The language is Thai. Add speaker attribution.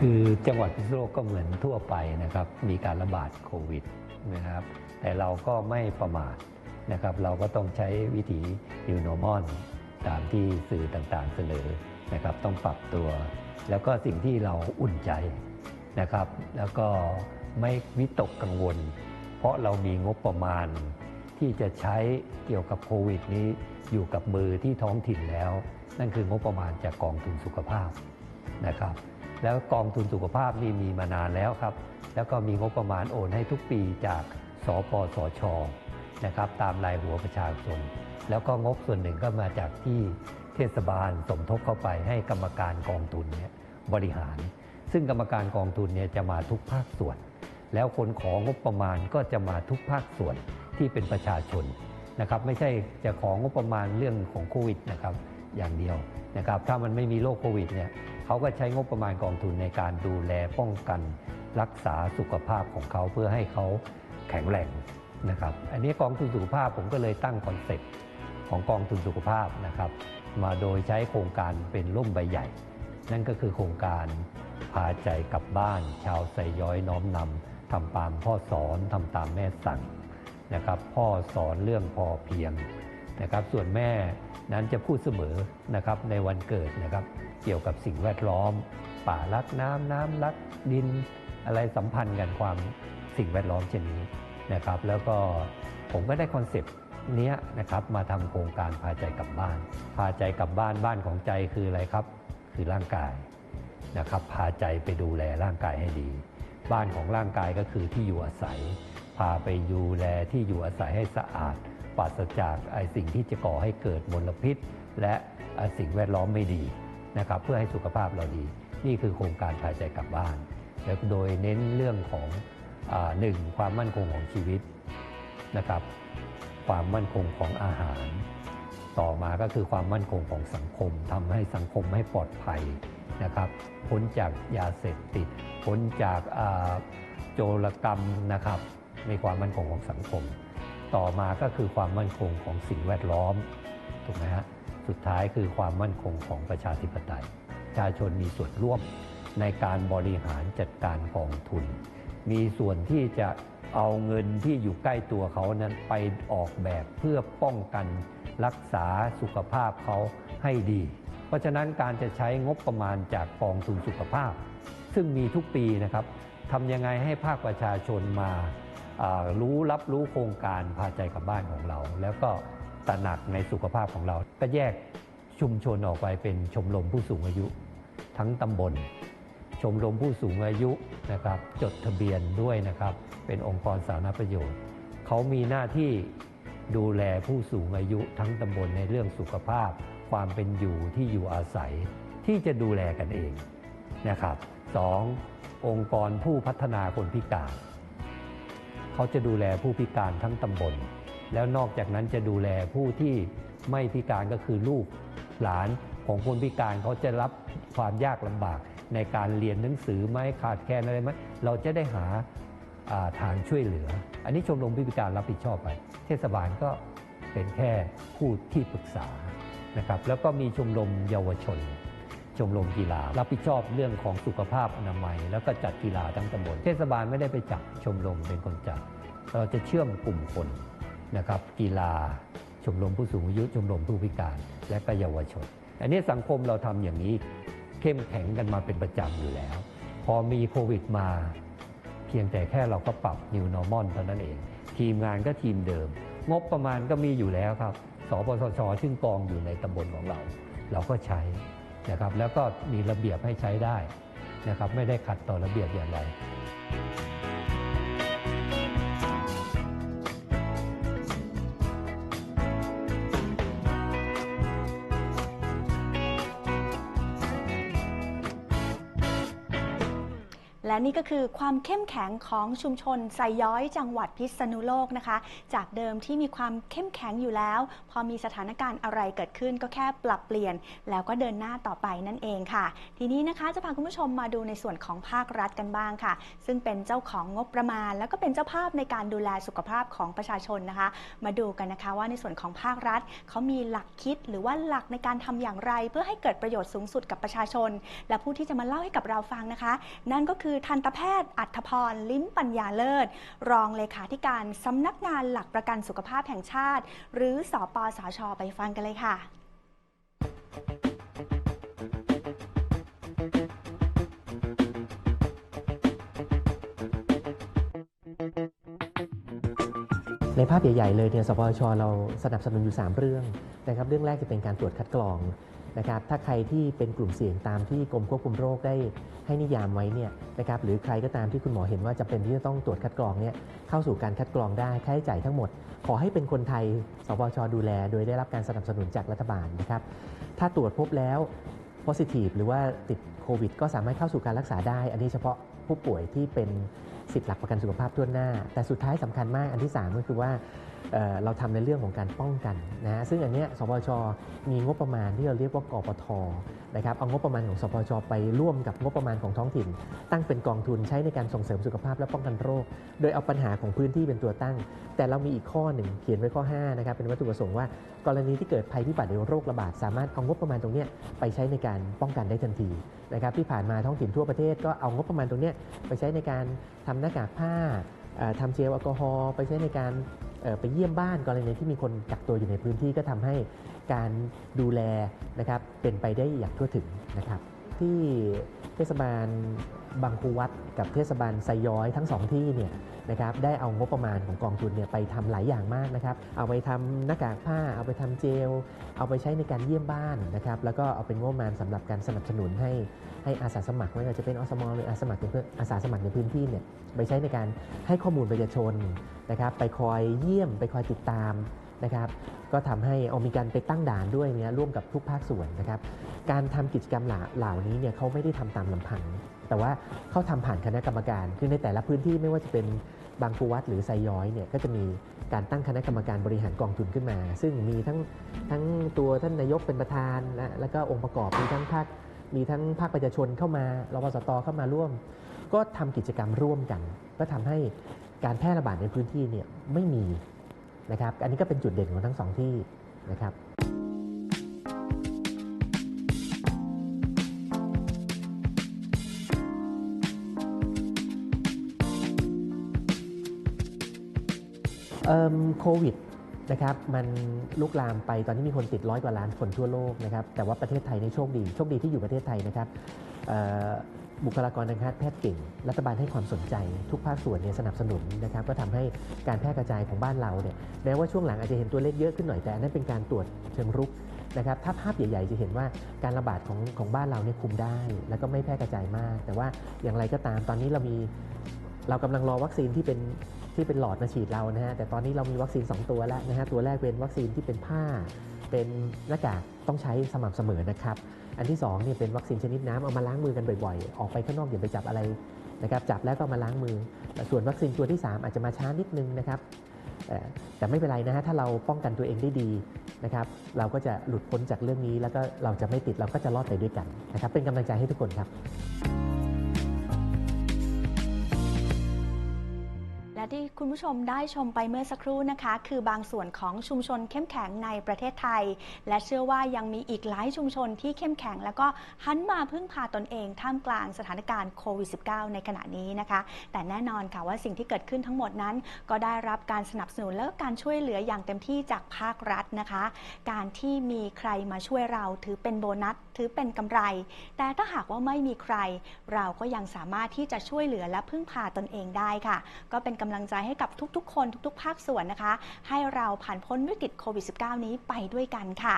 Speaker 1: คือจังหวัดพิษณุโลกก็เหมือนทั่วไปนะครับ มีการระบาดโควิดนะครับ แต่เราก็ไม่ประมาทนะครับ เราก็ต้องใช้วิถี New Normal ตามที่สื่อต่างๆเสนอนะครับ ต้องปรับตัว แล้วก็สิ่งที่เราอุ่นใจนะครับ แล้วก็ไม่วิตกกังวล เพราะเรามีงบประมาณ ที่จะใช้เกี่ยวกับโควิดนี้อยู่กับมือที่ท้องถิ่นแล้ว นั่นคืองบประมาณจากกองทุนสุขภาพนะครับ แล้วกองทุนสุขภาพนี่มีมานานแล้วครับ แล้วก็มีงบประมาณโอนให้ทุกปีจากสปสชนะครับตามรายหัวประชาชน แล้วก็งบส่วนหนึ่งก็มาจากที่เทศบาลสมทบเข้าไปให้กรรมการกองทุนเนี่ยบริหาร ซึ่งกรรมการกองทุนเนี่ยจะมาทุกภาคส่วน แล้วคนของงบประมาณก็จะมาทุกภาคส่วนที่เป็นประชาชนนะครับไม่ใช่จะของงบประมาณเรื่องของโควิดนะครับอย่างเดียวนะครับถ้ามันไม่มีโรคโควิดเนี่ย เขาก็ใช้งบประมาณกองทุนในการดูแลป้องกันรักษาสุขภาพของเขาเพื่อให้เขาแข็งแรงนะครับ อันนี้กองทุนสุขภาพผมก็เลยตั้งคอนเซ็ปต์ของกองทุนสุขภาพนะครับ มาโดยใช้โครงการเป็นร่มใบใหญ่ นั่นก็คือโครงการพาใจกลับบ้าน ชาวไซย้อยน้อมนำทำตามพ่อสอนทำตามแม่สั่งนะครับ พ่อสอนเรื่องพอเพียง นะครับ ส่วนแม่นั้นจะพูดเสมอนะครับในวันเกิดนะครับ เกี่ยวกับสิ่งแวดล้อม ป่ารักน้ำน้ำรักดิน อะไรสัมพันธ์กันความสิ่งแวดล้อมเช่นนี้นะครับ แล้วก็ผมก็ได้คอนเซปต์เนี้ยนะครับมาทำโครงการพาใจกลับบ้าน พาใจกลับบ้านบ้านของใจคืออะไรครับ คือร่างกายนะครับ พาใจไปดูแลร่างกายให้ดี บ้านของร่างกายก็คือที่อยู่อาศัย พาไปดูแลที่อยู่อาศัยให้สะอาด ปราศจากไอสิ่งที่จะก่อให้เกิดมลพิษ และสิ่งแวดล้อมไม่ดีนะครับเพื่อให้สุขภาพเราดี นี่คือโครงการพาใจกลับบ้าน โดยเน้นเรื่องของอหนึ่งความมั่นคงของชีวิตนะครับความมั่นคงของอาหาร ต่อมาก็คือความมั่นคงของสังคมทำให้สังคมให้ปลอดภัยนะครับพ้นจากยาเสพติดพ้นจากโจรกรรมนะครับในความมั่นคงของสังคม ต่อมาก็คือความมั่นคงของสิ่งแวดล้อมถูกไหมฮะสุดท้ายคือความมั่นคงของประชาธิปไตยประชาชนมีส่วนร่วมในการบริหารจัดการกองทุน มีส่วนที่จะเอาเงินที่อยู่ใกล้ตัวเขานั้นไปออกแบบเพื่อป้องกันรักษาสุขภาพเขาให้ดี เพราะฉะนั้นการจะใช้งบประมาณจากกองทุนสุขภาพ ซึ่งมีทุกปีนะครับทำยังไงให้ภาคประชาชนมาอ่า รู้รับรู้โครงการพาใจกลับบ้านของเรา แล้วก็ตระหนักในสุขภาพของเรา ก็แยกชุมชนออกไปเป็นชมรมผู้สูงอายุ ทั้งตำบล ชมรมผู้สูงอายุนะครับจดทะเบียนด้วยนะครับ เป็นองค์กรสาธารณประโยชน์ เขามีหน้าที่ดูแลผู้สูงอายุทั้งตำบลในเรื่องสุขภาพ ความเป็นอยู่ที่อยู่อาศัยที่จะดูแลกันเองนะครับสององค์กรผู้พัฒนาคนพิการ เขาจะดูแลผู้พิการทั้งตำบล แล้วนอกจากนั้นจะดูแลผู้ที่ไม่พิการก็คือลูกหลานของคนพิการเขาจะรับความยากลำบากในการเรียนหนังสือไหมขาดแคลนอะไรไหมเราจะได้หาอ่าทางช่วยเหลือ อันนี้ชมรมผู้พิการรับผิดชอบไป เทศบาลก็เป็นแค่ผู้ที่ปรึกษานะครับแล้วก็มีชมรมเยาวชน ชมรมกีฬา รับผิดชอบเรื่องของสุขภาพอนามัย แล้วก็จัดกีฬาทั้งตำบล เทศบาลไม่ได้ไปจับชมรมเป็นคนจัด เราจะเชื่อมกลุ่มคนนะครับกีฬาชมรมผู้สูงอายุชมรมผู้พิการ และก็เยาวชน อันนี้สังคมเราทำอย่างนี้เข้มแข็งกันมาเป็นประจำอยู่แล้ว พอมีโควิดมา เพียงแต่แค่เราก็ปรับ New Normal เท่านั้นเอง ทีมงานก็ทีมเดิม งบประมาณก็มีอยู่แล้วครับสปสชซึ่งกองอยู่ในตำบลของเรา เราก็ใช้ นะครับแล้วก็มีระเบียบให้ใช้ได้นะครับไม่ได้ขัดต่อระเบียบอย่างไร
Speaker 2: และนี่ก็คือความเข้มแข็งของชุมชนไซย้อยจังหวัดพิษณุโลกนะคะ จากเดิมที่มีความเข้มแข็งอยู่แล้ว พอมีสถานการณ์อะไรเกิดขึ้นก็แค่ปรับเปลี่ยน แล้วก็เดินหน้าต่อไปนั่นเองค่ะ ทีนี้นะคะจะพาคุณผู้ชมมาดูในส่วนของภาครัฐกันบ้างค่ะ ซึ่งเป็นเจ้าของงบประมาณ แล้วก็เป็นเจ้าภาพในการดูแลสุขภาพของประชาชนนะคะ มาดูกันนะคะว่าในส่วนของภาครัฐเขามีหลักคิดหรือว่าหลักในการทำอย่างไร เพื่อให้เกิดประโยชน์สูงสุดกับประชาชน และผู้ที่จะมาเล่าให้กับเราฟังนะคะ นั่นก็คือทันตแพทย์อัธพร ลิ้มปัญญาเลิศ รองเลขาธิการสำนักงานหลักประกันสุขภาพแห่งชาติ หรือสอปสชไปฟังกันเลยค่ะ
Speaker 3: ในภาพใหญ่ๆเลยเนี่ยสปชเราสนับสนุนอยู่ 3 เรื่องนะครับเรื่องแรกจะเป็นการตรวจคัดกรองนะครับถ้าใครที่เป็นกลุ่มเสี่ยงตามที่กรมควบคุมโรคได้ให้นิยามไว้เนี่ยนะครับหรือใครก็ตามที่คุณหมอเห็นว่าจำเป็นที่จะต้องตรวจคัดกรองเนี่ยเข้าสู่การคัดกรองได้ค่าใช้จ่ายทั้งหมด ขอให้เป็นคนไทยสปชดูแล โดยได้รับการสนับสนุนจากรัฐบาลนะครับถ้าตรวจพบแล้ว positive หรือว่าติดโควิด ก็สามารถเข้าสู่การรักษาได้ อันนี้เฉพาะผู้ป่วยที่เป็น สิทธิหลักประกันสุขภาพทั่วหน้า แต่สุดท้ายสำคัญมากอันที่ 3 ก็คือว่าเราทำในเรื่องของการป้องกันนะซึ่งอันเนี้ยสปชมีงบประมาณที่เราเรียกว่ากปทนะครับเอางบประมาณของสปชไปร่วมกับงบประมาณของท้องถิ่น ตั้งเป็นกองทุนใช้ในการส่งเสริมสุขภาพและป้องกันโรค โดยเอาปัญหาของพื้นที่เป็นตัวตั้ง แต่เรามีอีกข้อหนึ่งเขียนไว้ข้อ5นะครับเป็นวัตถุประสงค์ว่า กรณีที่เกิดภัยพิบัติหรือโรคระบาดสามารถเอางบประมาณตรงนี้ไปใช้ในการป้องกันได้ทันทีนะครับที่ผ่านมาท้องถิ่นทั่วประเทศก็เอางบประมาณตรงนี้ไปใช้ในการทำหน้ากากผ้าทำเจลแอลกอฮอล์ไปใช้ในการ ไปเยี่ยมบ้านกรณีที่มีคนกักตัวอยู่ในพื้นที่ก็ทำให้การดูแลนะครับเป็นไปได้อย่างทั่วถึงนะครับที่เทศบาล บางครูวัดกับเทศบาลไซย้อยทั้งสองที่เนี่ยนะครับได้เอางบประมาณของกองทุนเนี่ยไปทำหลายอย่างมากนะครับ เอาไปทำหน้ากากผ้า เอาไปทำเจล เอาไปใช้ในการเยี่ยมบ้านนะครับ แล้วก็เอาเป็นงบประมาณสำหรับการสนับสนุนให้ให้อาสาสมัครไม่ว่าจะเป็นอสมหรืออาสาสมัครในพื้นอาสาสมัครในพื้นที่เนี่ยไปใช้ในการให้ข้อมูลประชาชนนะครับ ไปคอยเยี่ยม ไปคอยติดตามนะครับก็ทำให้เอามีการไปตั้งด่านด้วยเนี่ยร่วมกับทุกภาคส่วนนะครับ การทำกิจกรรมเหล่าเหล่านี้เนี่ยเขาไม่ได้ทำตามลำพัง แต่ว่าเขาทำผ่านคณะกรรมการ คือในแต่ละพื้นที่ไม่ว่าจะเป็นบางปูวัดหรือไซย้อยเนี่ยก็จะมีการตั้งคณะกรรมการบริหารกองทุนขึ้นมา ซึ่งมีทั้งทั้งตัวท่านนายกเป็นประธานและแล้วก็องค์ประกอบมีทั้งภาคมีทั้งภาคประชาชนเข้ามารปสตเข้ามาร่วม ก็ทำกิจกรรมร่วมกัน ก็ทำให้การแพร่ระบาดในพื้นที่เนี่ยไม่มีนะครับ อันนี้ก็เป็นจุดเด่นของทั้งสองที่นะครับ โควิดนะครับมันลุกลามไปตอนนี้มีคนติดร้อยกว่าล้านคนทั่วโลกนะครับแต่ว่าประเทศไทยในโชคดีโชคดีที่อยู่ประเทศไทยนะครับบุคลากรทางการแพทย์เก่ง รัฐบาลให้ความสนใจ ทุกภาคส่วนเนี่ยสนับสนุนนะครับก็ทำให้การแพร่กระจายของบ้านเราเนี่ยแม้ว่าช่วงหลังอาจจะเห็นตัวเลขเยอะขึ้นหน่อยแต่อันนั้นเป็นการตรวจเชิงรุกนะครับถ้าภาพใหญ่ ๆ จะเห็นว่าการระบาดของของบ้านเราเนี่ยคุมได้ แล้วก็ไม่แพร่กระจายมาก แต่ว่าอย่างไรก็ตามตอนนี้เรามีเรากำลังรอวัคซีนที่เป็น ที่เป็นหลอดมาฉีดเรานะฮะแต่ตอนนี้เรามีวัคซีน 2 ตัวแล้วนะฮะตัวแรกเป็นวัคซีนที่เป็นผ้า เป็นหน้ากากต้องใช้สม่ำเสมอนะครับอันที่2เนี่ยเป็นวัคซีนชนิดน้ำเอามาล้างมือกันบ่อยๆ ออกไปข้างนอกอย่าไปจับอะไรนะครับจับแล้วก็มาล้างมือ ส่วนวัคซีนตัวที่ 3 อาจจะมาช้านิดนึงนะครับแต่ไม่เป็นไรนะฮะถ้าเราป้องกันตัวเองได้ดีนะครับเราก็จะหลุดพ้นจากเรื่องนี้แล้วก็เราจะไม่ติดเราก็จะรอดไปด้วยกันนะครับเป็นกำลังใจให้ทุกคนครับ
Speaker 2: ที่คุณผู้ชมได้ชมไปเมื่อสักครู่นะคะ คือบางส่วนของชุมชนเข้มแข็งในประเทศไทย และเชื่อว่ายังมีอีกหลายชุมชนที่เข้มแข็ง แล้วก็หันมาพึ่งพาตนเองท่ามกลางสถานการณ์โควิด -19 ในขณะนี้นะคะ แต่แน่นอนค่ะว่าสิ่งที่เกิดขึ้นทั้งหมดนั้น ก็ได้รับการสนับสนุนและการช่วยเหลืออย่างเต็มที่จากภาครัฐนะคะ การที่มีใครมาช่วยเราถือเป็นโบนัสถือเป็นกำไร แต่ถ้าหากว่าไม่มีใคร เราก็ยังสามารถที่จะช่วยเหลือและพึ่งพาตนเองได้ค่ะ ก็เป็นกำลังใจให้กับทุกๆ คนทุกๆ ภาคส่วนนะคะ ให้เราผ่านพ้นวิกฤตโควิด -19 นี้ไปด้วยกันค่ะ